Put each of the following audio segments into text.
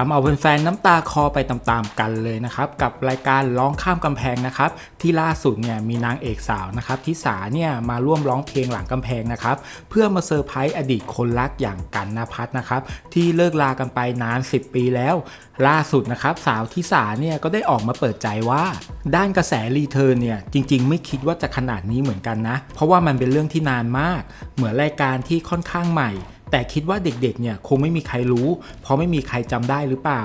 ทำเอาแฟนๆน้ำตาคอไปตามๆกันเลยนะครับกับรายการร้องข้ามกำแพงนะครับที่ล่าสุดเนี่ยมีนางเอกสาวนะครับทิสาเนี่ยมาร่วมร้องเพลงหลังกำแพงนะครับเพื่อมาเซอร์ไพรส์อดีตคนรักอย่างกันนภัทรนะครับที่เลิกลากันไปนาน 10 ปีแล้ว ล่าสุดนะครับสาวทิสาเนี่ยก็ได้ออกมาเปิดใจว่า ด้านกระแสรีเทิร์นเนี่ยจริงๆ ไม่คิดว่าจะขนาดนี้เหมือนกันนะ เพราะว่ามันเป็นเรื่องที่นานมาก เหมือนรายการที่ค่อนข้างใหม่ แต่คิดว่าเด็กๆเนี่ยคงไม่มีใครรู้ เพราะไม่มีใครจำได้หรือเปล่า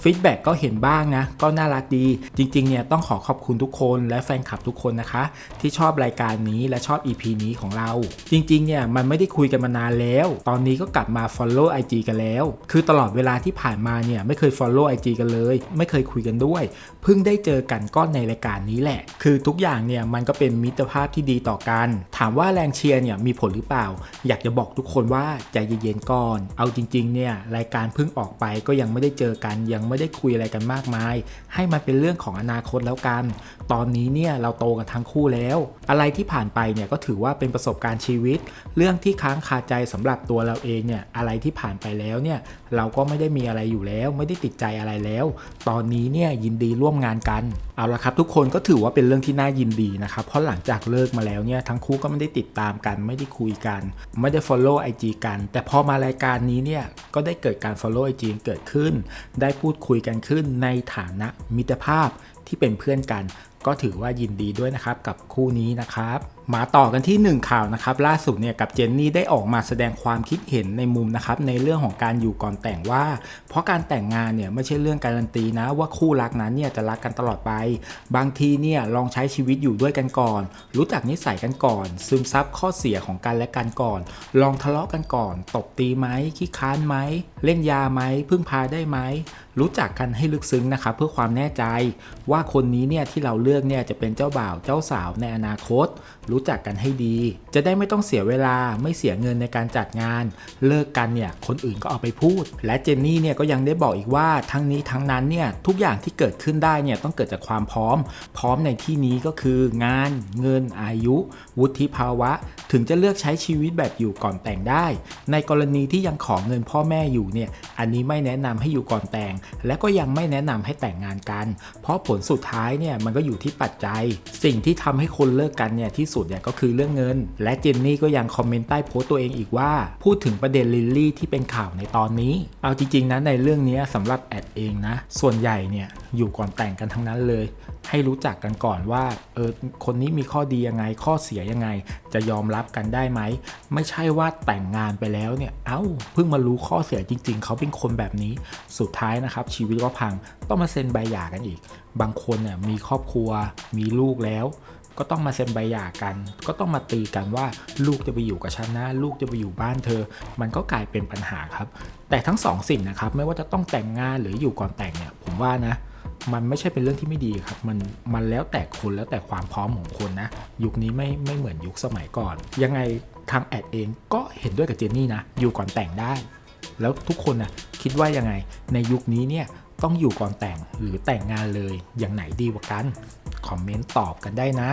ฟีดแบ็กก็เห็นบ้างนะ ก็น่ารักดี จริงๆเนี่ยต้องขอขอบคุณทุกคนและแฟนคลับทุกคนนะคะ ที่ชอบรายการนี้และชอบ EP นี้ของเรา จริงๆเนี่ยมันไม่ได้คุยกันมานานแล้ว ตอนนี้ก็กลับมา Follow IG กันแล้ว คือตลอดเวลาที่ผ่านมาเนี่ยไม่เคย Follow IG กันเลย ไม่เคยคุยกันด้วย เพิ่งได้เจอกันก็ในรายการนี้แหละ คือทุกอย่างเนี่ยมันก็เป็นมิตรภาพที่ดีต่อกัน ถามว่าแรงเชียร์เนี่ยมีผลหรือเปล่า อยากจะบอกทุกคนว่าใจเย็นๆก่อน เอาจริงๆเนี่ยรายการเพิ่งออกไปก็ยังไม่ได้เจอกัน ยังไม่ได้คุยอะไรกันมากมาย ให้มันเป็นเรื่องของอนาคตแล้วกัน ตอนนี้เนี่ยเราโตกันทั้งคู่แล้ว อะไรที่ผ่านไปเนี่ยก็ถือว่าเป็นประสบการณ์ชีวิต เรื่องที่ค้างคาใจสำหรับตัวเราเองเนี่ยอะไรที่ผ่านไปแล้วเนี่ยเราก็ไม่ได้มีอะไรอยู่แล้ว ไม่ได้ติดใจอะไรแล้ว ตอนนี้เนี่ยยินดีร่วมงานกันเอาละครับทุกคนก็ถือว่าเป็นเรื่องที่น่ายินดีนะครับเพราะหลังจากเลิกมาแล้วเนี่ยทั้งคู่ก็ไม่ได้ติดตามกัน ไม่ได้คุยกัน ไม่ได้ follow IG กัน แต่พอมารายการนี้เนี่ยก็ได้เกิดการ follow IG เกิดขึ้น ได้พูดคุยกันขึ้นในฐานะมิตรภาพที่เป็นเพื่อนกัน ก็ถือว่ายินดีด้วยนะครับกับคู่นี้นะครับ มาต่อกันที่หนึ่งข่าวนะครับ ล่าสุดเนี่ยกับเจนนี่ได้ออกมาแสดงความคิดเห็นในมุมนะครับในเรื่องของการอยู่ก่อนแต่งว่า เพราะการแต่งงานเนี่ยไม่ใช่เรื่องการันตีนะว่าคู่รักนั้นเนี่ยจะรักกันตลอดไป บางทีเนี่ยลองใช้ชีวิตอยู่ด้วยกันก่อน รู้จักนิสัยกันก่อน ซึมซับข้อเสียของกันและกันก่อน ลองทะเลาะกันก่อน ตบตีไหมขี้ค้านไหมเล่นยาไหมพึ่งพาได้ไหมรู้จักกันให้ลึกซึ้งนะครับเพื่อความแน่ใจว่าคนนี้เนี่ยที่เราเลือกเนี่ยจะเป็นเจ้าบ่าวเจ้าสาวในอนาคต รู้จักกันให้ดี จะได้ไม่ต้องเสียเวลาไม่เสียเงินในการจัดงาน เลิกกันเนี่ยคนอื่นก็เอาไปพูด และเจนนี่เนี่ยก็ยังได้บอกอีกว่าทั้งนี้ทั้งนั้นเนี่ยทุกอย่างที่เกิดขึ้นได้เนี่ยต้องเกิดจากความพร้อม พร้อมในที่นี้ก็คืองาน เงินอายุ วุฒิภาวะ ถึงจะเลือกใช้ชีวิตแบบอยู่ก่อนแต่งได้ ในกรณีที่ยังขอเงินพ่อแม่อยู่เนี่ยอันนี้ไม่แนะนำให้อยู่ก่อนแต่ง และก็ยังไม่แนะนำให้แต่งงานกัน เพราะผลสุดท้ายเนี่ยมันก็อยู่ที่ปัจจัย สิ่งที่ทำให้คนเลิกกันเนี่ยที่สุดเนี่ยก็คือเรื่องเงิน และเจนนี่ก็ยังคอมเมนต์ใต้โพสต์ตัวเองอีกว่า พูดถึงประเด็นลิลลี่ที่เป็นข่าวในตอนนี้ เอาจริงๆนะในเรื่องนี้สำหรับแอดเองนะ ส่วนใหญ่เนี่ย อยู่ก่อนแต่งกันทั้งนั้นเลย ให้รู้จักกันก่อนว่าเออคนนี้มีข้อดียังไง ข้อเสียยังไง จะยอมรับกันได้ไหม ไม่ใช่ว่าแต่งงานไปแล้วเนี่ยเอ้าเพิ่งมารู้ข้อเสียจริง ๆ เขาเป็นคนแบบนี้สุดท้ายนะครับ ชีวิตก็พังต้องมาเซ็นใบหย่ากันอีก บางคนเนี่ยมีครอบครัว มีลูกแล้วก็ต้องมาเซ็นใบหย่ากัน ก็ต้องมาตีกันว่าลูกจะไปอยู่กับฉันนะ ลูกจะไปอยู่บ้านเธอ มันก็กลายเป็นปัญหาครับ แต่ทั้งสองสิ่งนะครับ ไม่ว่าจะต้องแต่งงานหรืออยู่ก่อนแต่งเนี่ย ผมว่านะ มันไม่ใช่เป็นเรื่องที่ไม่ดีครับ มันมันแล้วแต่คนแล้วแต่ความพร้อมของคนนะ ยุคนี้ไม่ไม่เหมือนยุคสมัยก่อน ยังไงทางแอดเองก็เห็นด้วยกับเจนนี่นะ อยู่ก่อนแต่งได้ แล้วทุกคนนะคิดว่ายังไง ในยุคนี้เนี่ยต้องอยู่ก่อนแต่งหรือแต่งงานเลยอย่างไหนดีกว่ากัน คอมเมนต์ตอบกันได้นะ